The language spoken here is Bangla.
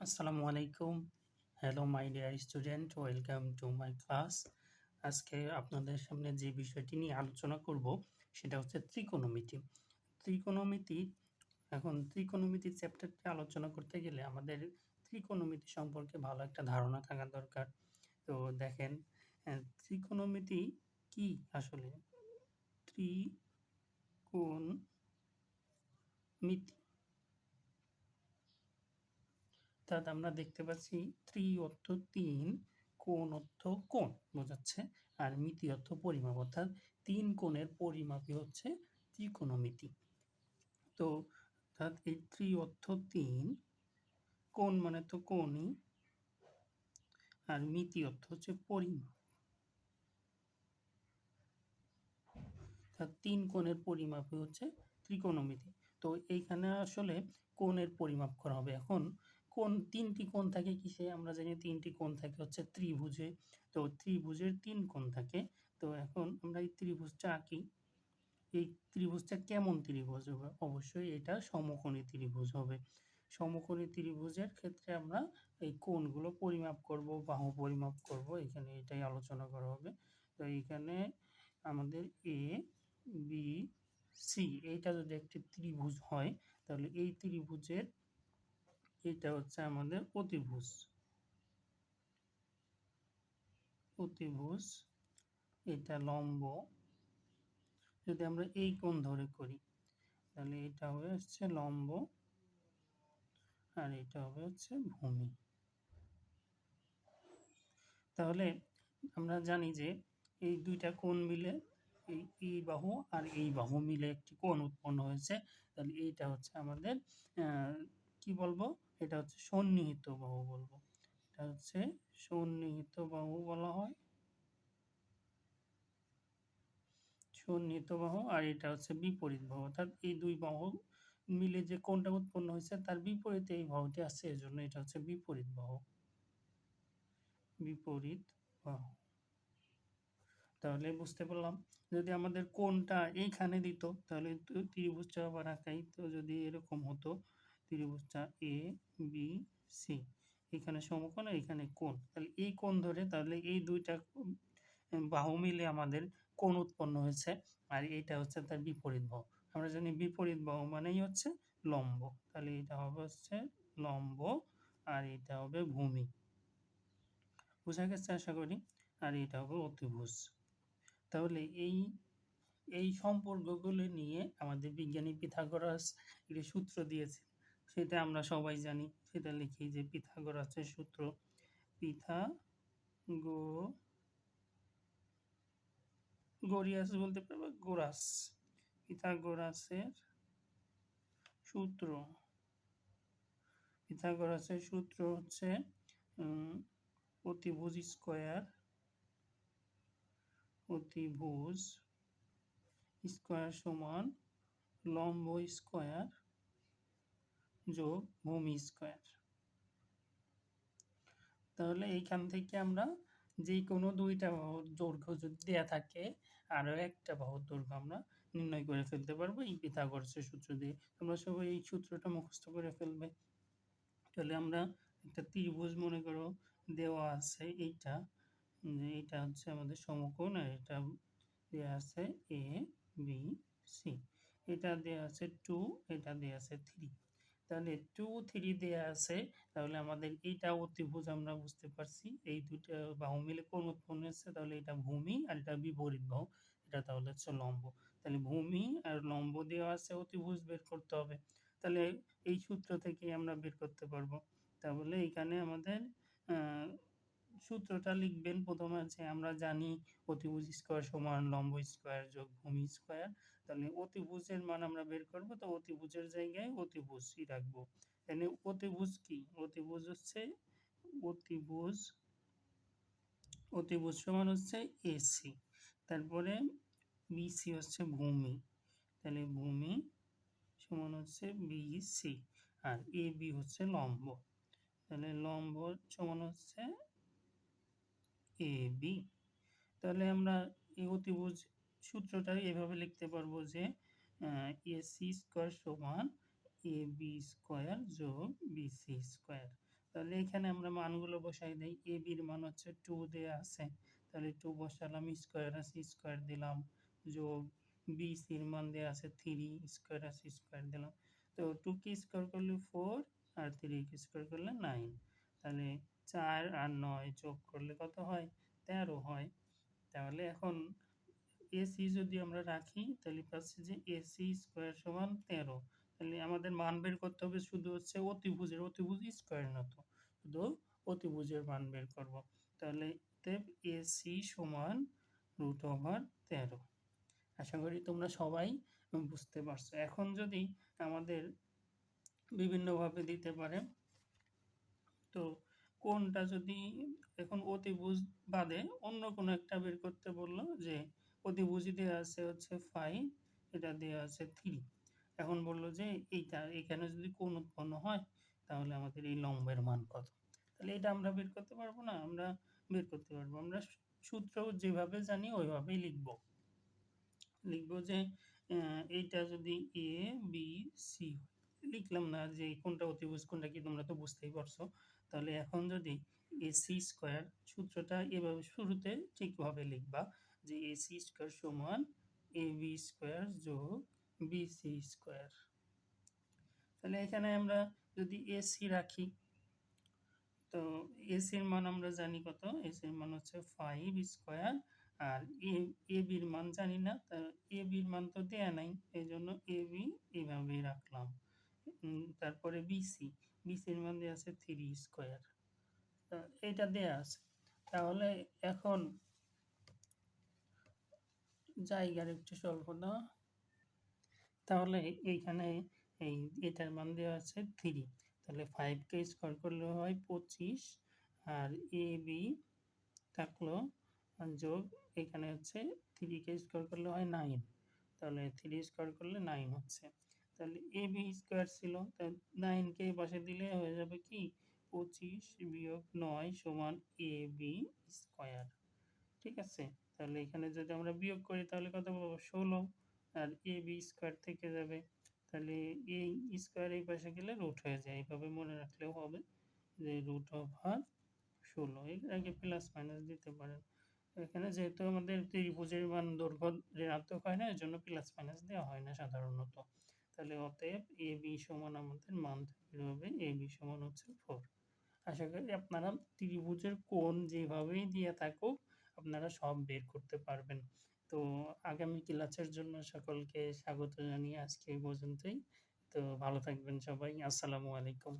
আসসালামু আলাইকুম। Hello my dear student welcome to my class আজকে আপনাদের সামনে যে বিষয়টি নিয়ে আলোচনা করব, সেটা হচ্ছে ত্রিকোণমিতি। ত্রিকোণমিতি, এখন ত্রিকোণমিতি চ্যাপ্টারটি আলোচনা করতে গেলে আমাদের ত্রিকোণমিতি সম্পর্কে ভালো একটা ধারণা থাকা দরকার। তো দেখেন ত্রিকোণমিতি কি আসলে? ত্রিকোণ মিতি অর্থাৎ আমরা দেখতে পাচ্ছি ত্রি অর্থ তিন, কোণ অর্থ কোণ বোঝাচ্ছে। আর মিতি অর্থ পরিমাপ, অর্থাৎ তিন কোণের পরিমাপই হচ্ছে ত্রিকোণমিতি। তো অর্থাৎ এই ত্রি অর্থ তিন, কোণ মানে তো কোণই, আর মিতি অর্থ হচ্ছে পরিমাপ। অর্থাৎ তিন কোণের পরিমাপই হচ্ছে ত্রিকোণমিতি। তো এইখানে আসলে কোণের পরিমাপ করা হবে। এখন কোণ, তিনটি কোণ থাকে কিসে? আমরা জানি তিনটি কোণ থাকে, হচ্ছে ত্রিভুজে। তো ত্রিভুজের তিন কোণ থাকে। তো এখন আমরা এই ত্রিভুজটা আঁকি। এই ত্রিভুজটা কেমন ত্রিভুজ হবে? অবশ্যই এটা সমকোণী ত্রিভুজ হবে। সমকোণী ত্রিভুজের ক্ষেত্রে আমরা এই কোণগুলো পরিমাপ করব, বাহু পরিমাপ করব। এখানে এটাই আলোচনা করা হবে। তো এখানে আমাদের এ বি সি এইটা যদি একটি ত্রিভুজ হয়, তাহলে এই ত্রিভুজের এটা হচ্ছে আমাদের অতিভুজ। অতিভুজ, এটা লম্ব। যদি আমরা এই কোণ ধরে করি, তাহলে এটা হবে হচ্ছে লম্ব আর এটা হবে হচ্ছে ভূমি। তাহলে আমরা জানি যে এই দুইটা কোণ মিলে, এই এই বাহু আর এই বাহু মিলে একটি কোণ উৎপন্ন হয়েছে। তাহলে এইটা হচ্ছে আমাদের কি বলব? এটা হচ্ছে সন্নিহিত বাহু বলব। এটা হচ্ছে সন্নিহিত বাহু বলা হয়। সন্নিহিত বাহু আর এটা হচ্ছে বিপরীত বাহু। অর্থাৎ এই দুই বাহু মিলে যে উৎপন্ন হয়েছে, তার বিপরীতে এই বাহুটি আছে জন্য এটা হচ্ছে বিপরীত বাহু। বিপরীত বাহু। তাহলে বুঝতে পারলাম, যদি আমাদের কোনটা এইখানে দিত, তাহলে ত্রিভুজটা আবার আঁকাই তো যদি এরকম হতো ত্রিভুজটা এ বি সি এখানে সমকোণ আর এখানে কোণ। তাহলে এই কোণ ধরে তাহলে এই দুইটা বাহু মিলে আমাদের কোণ উৎপন্ন হয়েছে আর এইটা হচ্ছে তার বিপরীত বাহু। আমরা জানি বিপরীত বাহু মানেই হচ্ছে লম্ব। তাহলে এটা হবে হচ্ছে লম্ব আর এটা হবে ভূমি। বোঝা গেছে আশা করি? আর এটা হবে অতিভুজ। তাহলে এই এই সম্পর্কগুলো নিয়ে আমাদের বিজ্ঞানী পিথাগোরাস একটি সূত্র দিয়েছে সেটা আমরা সবাই জানি। সেটা লিখি যে পিথাগোরাসের সূত্র। পিথা গো গরিয়াস বলতে পারবে? গোরাস। পিথাগোরাসের সূত্র। পিথাগোরাসের সূত্র হচ্ছে অতিভুজ স্কোয়ার অতিভুজ স্কোয়ার সমান লম্ব স্কোয়ার যোগ ভূমি স্কোয়ার তাহলে এইখান থেকে আমরা যে কোনো দুইটা বাহুর দৈর্ঘ্য যদি দেওয়া থাকে, আরও একটা বাহুর দৈর্ঘ্য আমরা নির্ণয় করে ফেলতে পারব এই পিথাগোরাসের সূত্র দিয়ে। তোমরা সবাই এই সূত্রটা মুখস্থ করে ফেলবে। তাহলে আমরা একটা ত্রিভুজ মনে করো দেওয়া আছে এইটা এইটা হচ্ছে আমাদের সমকোণ আর এটা দেওয়া আছে এ বি সি এটা দেওয়া আছে টু এটা দেওয়া আছে থ্রি তাহলে টু থ্রি দেওয়া আছে, তাহলে আমাদের এইটা অতিভুজ আমরা বুঝতে পারছি। এই দুইটা বাহু মিলে কোন উৎপন্ন হচ্ছে? তাহলে এটা ভূমি আর এটা বিপরীত বাহু, এটা তাহলে হচ্ছে লম্ব। তাহলে ভূমি আর লম্ব দেওয়া আছে অতিভুজ বের করতে হবে। তাহলে এই সূত্র থেকে আমরা বের করতে পারব। তাহলে এখানে আমাদের সূত্রটা লিখবেন। প্রথমে আছে আমরা জানি অতিভুজ স্কোয়ার সমান লম্ব স্কোয়ার যোগ ভূমি স্কোয়ার তাহলে অতিভুজের মান আমরা বের করব, তো অতিভুজের জায়গায় অতিভুজই রাখব। এখানে অতিভুজ কি? অতিভুজ হচ্ছে, অতিভুজ অতিভুজ সমান হচ্ছে এসি তারপরে বিসি হচ্ছে ভূমি। তাহলে ভূমি সমান হচ্ছে বিসি আর এ বি হচ্ছে লম্ব। তাহলে লম্ব সমান হচ্ছে এ বি তাহলে আমরা এই অতিভুজ সূত্রটা এভাবে লিখতে পারব যে এসি স্কোয়ার সমান এ বি স্কোয়ার যোগ বিসি স্কোয়ার তাহলে এখানে আমরা মানগুলো বসাই দেই। এ বির মান হচ্ছে টু দেয়া আছে। তাহলে টু বসালাম স্কোয়ার আছে স্কোয়ার দিলাম। যোগ বি সির মান দেওয়া আছে থ্রি স্কোয়ার আছে স্কোয়ার দিলাম। তো টু কি স্কোয়ার করলে ফোর আর থ্রি কি স্কোয়ার করলে নাইন তাহলে চার আর নয় যোগ করলে কত হয়? তেরো হয়। তাহলে এখন এসি যদি আমরা রাখি, তাহলে পাচ্ছি যে এসি স্কোয়ার সমান তেরো। তাহলে আমাদের মান বের করতে হবে শুধু হচ্ছে অতিভুজের, অতিভুজ স্কোয়ার নত শুধু অতিভুজের মান বের করব। তাহলে এসি সমান রুট ওভার তেরো। আশা করি তোমরা সবাই বুঝতে পারছ। এখন যদি আমাদের বিভিন্নভাবে দিতে পারে, তো কোনটা যদি এখন অতিভুজ বাদে অন্য কোনো একটা বের করতে বলল যে অতিভুজি দেওয়া আছে হচ্ছে ফাইভ এটা দেওয়া আছে থ্রি এখন বলল যে এইটা, এখানে যদি কোন উৎপন্ন হয়, তাহলে আমাদের এই লম্বের মান কত? তাহলে এটা আমরা বের করতে পারব না, আমরা বের করতে পারব। আমরা সূত্র যেভাবে জানি, ওইভাবেই লিখব। লিখব যে এইটা যদি এ বি সি লিখলাম না যে কোনটা অতিভুজ কোনটা কি তোমরা তো বুঝতেই পারছ। তাহলে এখন যদি এ সি স্কোয়ার সূত্রটা এভাবে শুরুতে ঠিকভাবে লিখবা যে এ সি স্কোয়ার সমান এ বি স্কোয়ার যোগ বি সি স্কোয়ার। তাহলে এখানে আমরা যদি এসি রাখি, তো এসির মান আমরা জানি কত? এসির মান হচ্ছে ফাইভ স্কোয়ার আর এ বির মান জানি না এ বির মান তো দেয়া নাই এই জন্য এ বি এইভাবেই রাখলাম। তারপরে বিসি বিসির মান দেওয়া আছে থ্রি স্কোয়ার এটা দেয়া আছে। তাহলে এখন জায়গার একটু স্বল্পতা তাহলে এইখানে এই, এটার মান দেওয়া আছে থ্রি তাহলে ফাইভকে স্কোয়ার করলে হয় পঁচিশ। আর এ বি থাকল যোগ, এখানে হচ্ছে থ্রিকে স্কোয়ার করলে হয় নাইন তাহলে থ্রি স্কোয়ার করলে নাইন হচ্ছে। তাহলে এ বি স্কোয়ার ছিল নাইনকে পাশে দিলে হয়ে যাবে কি? পঁচিশ বিয়োগ নয় সমান এ বি স্কোয়ার ঠিক আছে? তাহলে এখানে যদি আমরা বিয়োগ করি, তাহলে কত পাবো? ষোলো। আর এ বি স্কোয়ার থেকে যাবে। তাহলে এই স্কোয়ার এই পাশে গেলে রুট হয়ে যায়। এইভাবে মনে রাখলেও হবে যে রুট ওভার ষোলো। এর আগে প্লাস মাইনাস দিতে পারেন। এখানে যেহেতু আমাদের ত্রিভুজের মান দৈর্ঘ্য ঋণাত্মক হয় না এর জন্য প্লাস মাইনাস দেওয়া হয় না সাধারণত। তাহলে অতএব এ বি সমান আমাদের মান হবে এ বি সমান হচ্ছে ফোর আশা করি আপনারা ত্রিভুজের কোণ যেভাবেই দিয়ে থাকুক আপনারা সব বের করতে পারবেন। তো আগামী ক্লাসের জন্য সকলকে স্বাগত জানিয়ে আজকে পর্যন্তই। তো ভালো থাকবেন সবাই। আসসালামু আলাইকুম।